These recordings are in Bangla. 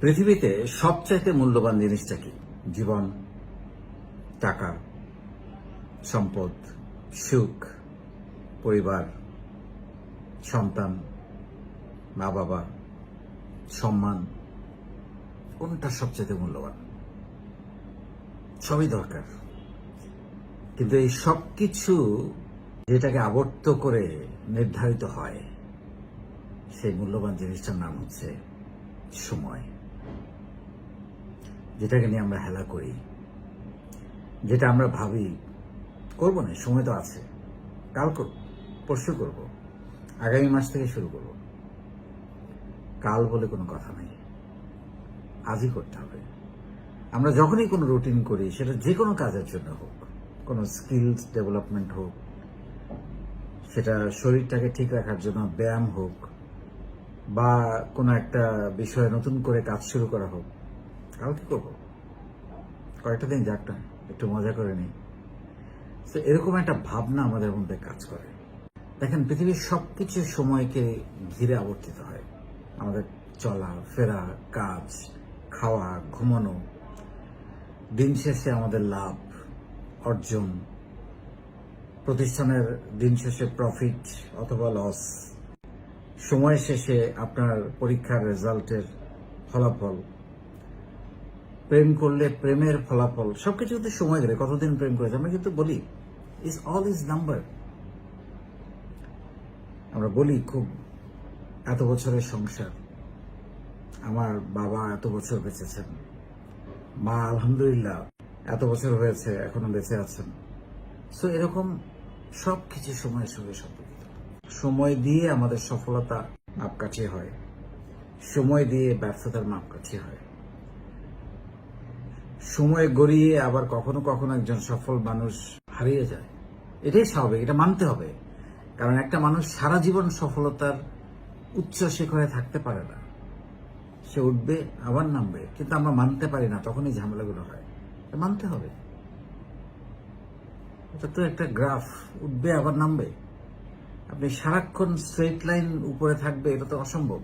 পৃথিবীতে সবচাইতে মূল্যবান জিনিসটা কি? জীবন, টাকা, সম্পদ, সুখ, পরিবার, সন্তান মা বাবা সম্মান, কোনটা সবচেয়ে মূল্যবান? সবই দরকার। কিন্তু এই সব কিছু যেটাকে আবর্ত করে নির্ধারিত হয়, সেই মূল্যবান জিনিসটার নাম হচ্ছে সময়। যেটাকে নিয়ে আমরা হেলা করি, যেটা আমরা ভাবি, করব না, সময় তো আছে। কাল করব, পরশু করব, আগামী মাস থেকে শুরু করব। কাল বলে কোনো কথা নেই। আজই করতে হবে। আমরা যখনই কোনো রুটিন করি, সেটা যে কোনো কাজের জন্য হোক, কোনো স্কিলস ডেভেলপমেন্ট হোক, সেটা শরীরটাকে ঠিক রাখার জন্য ব্যায়াম হোক, বা কোনো একটা বিষয়ে নতুন করে কাজ শুরু করা হোক কাল কি করব? কয়েকটা দিন যাক না, একটু মজা করে নিই। তো এরকম একটা ভাবনা আমাদের মধ্যে কাজ করে। দেখেন, পৃথিবীর সবকিছু সময়কে ঘিরে আবর্তিত হয়। আমাদের চলা, ফেরা, কাজ, খাওয়া, ঘুমানো, দিন শেষে আমাদের লাভ, অর্জন, প্রতিষ্ঠানের দিন শেষে প্রফিট অথবা লস সময় শেষে আপনার পরীক্ষার রেজাল্টের ফলাফল প্রেম করলে প্রেমের ফলাফল, সবকিছু কিন্তু সময় গেলে, কতদিন প্রেম করেছে, আমরা কিন্তু বলি ইজ অল ইজ নাম্বার আমরা বলি, খুব এত বছরের সংসার, আমার বাবা এত বছর বেঁচেছেন, মা আলহামদুলিল্লাহ এত বছর হয়েছে, এখনও বেঁচে আছেন। সো এরকম সব কিছু সময়ের সঙ্গে সম্পর্কিত। সময় দিয়ে আমাদের সফলতা মাপকাঠি হয়। সময় দিয়ে ব্যর্থতার মাপকাঠি হয়। সময় গড়িয়ে আবার কখনো কখনো একজন সফল মানুষ হারিয়ে যায়। এটাই স্বাভাবিক, এটা মানতে হবে। কারণ একটা মানুষ সারা জীবন সফলতার উচ্চ শিখরে থাকতে পারে না। সে উঠবে, আবার নামবে, কিন্তু আমরা মানতে পারি না, তখনই ঝামেলাগুলো হয়। মানতে হবে। এটা তো একটা গ্রাফ, উঠবে, আবার নামবে। আপনি সারাক্ষণ স্ট্রেট লাইন উপরে থাকবে, এটা তো অসম্ভব।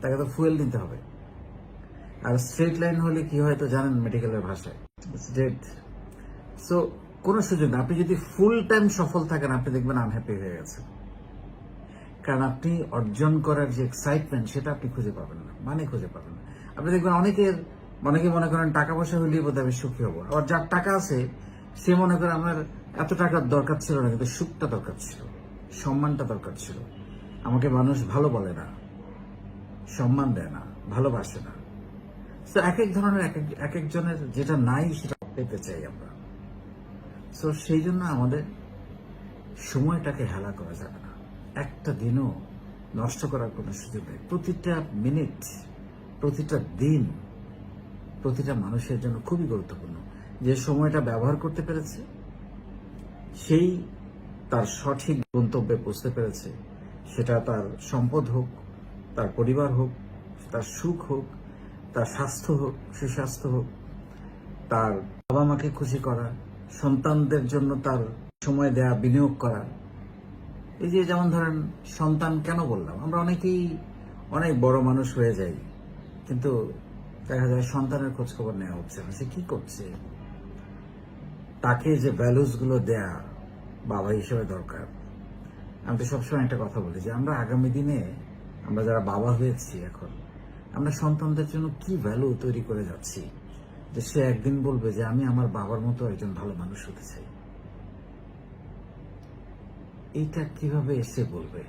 তাকে তো ফুয়েল নিতে হবে। আর স্ট্রেট লাইন হলে কি হয় তো জানেন মেডিকেলের ভাষায়? স্ট্রেট সো কোনো সুযোগ না। আপনি যদি ফুল টাইম সফল থাকেন, আপনি দেখবেন আনহ্যাপি হয়ে গেছে কারণ আপনি অর্জন করার যে এক্সাইটমেন্ট সেটা আপনি খুঁজে পাবেন না। মানে খুঁজে পাবেন না। আপনি দেখবেন অনেকের, অনেকে মনে করেন টাকা পয়সা হলেই বোধহয় আমি সুখী হব। আবার যার টাকা আছে, সে মনে করে আমার এত টাকার দরকার ছিল না, কিন্তু সুখটা দরকার ছিল। সম্মানটা দরকার ছিল। আমাকে মানুষ ভালো বলে না। সম্মান দেয় না। ভালোবাসে না। তো এক এক ধরনের এক এক- এক একজনের যেটা নাই, সেটা পেতে চাই আমরা। তো সেই জন্য আমাদের সময়টাকে হেলা করা যাবে না। একটা দিনও নষ্ট করার কোনো সুযোগ নেই। প্রতিটা মিনিট, প্রতিটা দিন, প্রতিটা মানুষের জন্য খুবই গুরুত্বপূর্ণ। যে সময়টা ব্যবহার করতে পেরেছে, সেই তার সঠিক গন্তব্যে পৌঁছতে পেরেছে। সেটা তার সম্পদ হোক, তার পরিবার হোক, তার সুখ হোক তার স্বাস্থ্য হোক, সুস্বাস্থ্য হোক, তার বাবা মাকে খুশি করা, সন্তানদের জন্য তার সময় দেয়া, বিনিয়োগ করা। এই যে যেমন ধরেন, সন্তান কেন বললাম? আমরা অনেকেই অনেক বড় মানুষ হয়ে যাই, কিন্তু দেখা যায় সন্তানের খোঁজ খবর নেওয়া হচ্ছে না। সে কি করছে? তাকে যে ভ্যালুসগুলো দেয়া বাবা হিসেবে দরকার। আমি তো সবসময় একটা কথা বলি যে, আমরা আগামী দিনে আমরা যারা বাবা হয়েছি এখন আমরা সন্তানদের জন্য কি ভ্যালু তৈরি করে যাচ্ছি? যে সে একদিন বলবে যে, আমি আমার বাবার মতো একজন ভালো মানুষ হতে চাই। এইটা কীভাবে এসে বলবে?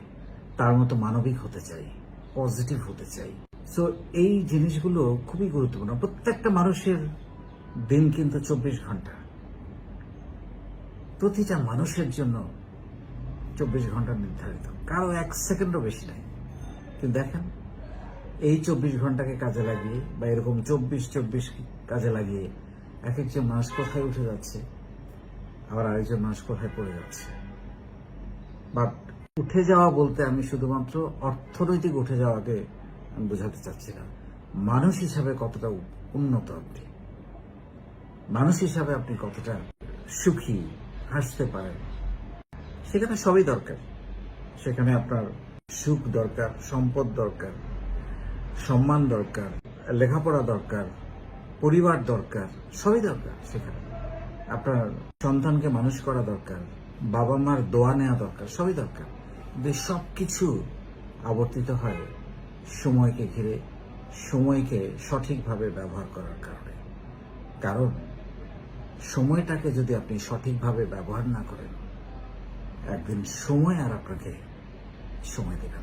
তার মতো মানবিক হতে চাই পজিটিভ হতে চাই। সো এই জিনিসগুলো খুবই গুরুত্বপূর্ণ। প্রত্যেকটা মানুষের দিন কিন্তু চব্বিশ ঘণ্টা। প্রতিটা মানুষের জন্য চব্বিশ ঘণ্টা নির্ধারিত। কারও এক সেকেন্ডও বেশি নাই। কিন্তু দেখেন এই চব্বিশ ঘন্টাকে কাজে লাগিয়ে বা এরকম চব্বিশ চব্বিশ কাজে লাগিয়ে এক একজন মানুষ কোথায় উঠে যাচ্ছে, আবার আরেকজন মানুষ কোথায় পড়ে যাচ্ছে। বাট উঠে যাওয়া বলতে আমি শুধুমাত্র অর্থনৈতিক উঠে যাওয়াকে আমি বোঝাতে চাচ্ছি না। মানুষ হিসাবে কতটা উন্নত আপনি? মানুষ হিসাবে আপনি কতটা সুখী, হাসতে পারেন? সেখানে সবই দরকার। সেখানে আপনার সুখ দরকার, সম্পদ দরকার। সম্মান দরকার, লেখাপড়া দরকার, পরিবার দরকার, সবই দরকার সেখানে। আপনার সন্তানকে মানুষ করা দরকার বাবা মার দোয়া নেওয়া দরকার, সবই দরকার। সব কিছু আবর্তিত হয় সময়কে ঘিরে, সময়কে সঠিকভাবে ব্যবহার করার কারণে। কারণ সময়টাকে যদি আপনি সঠিকভাবে ব্যবহার না করেন, একদিন সময় আর আপনাকে সময় দেবে না।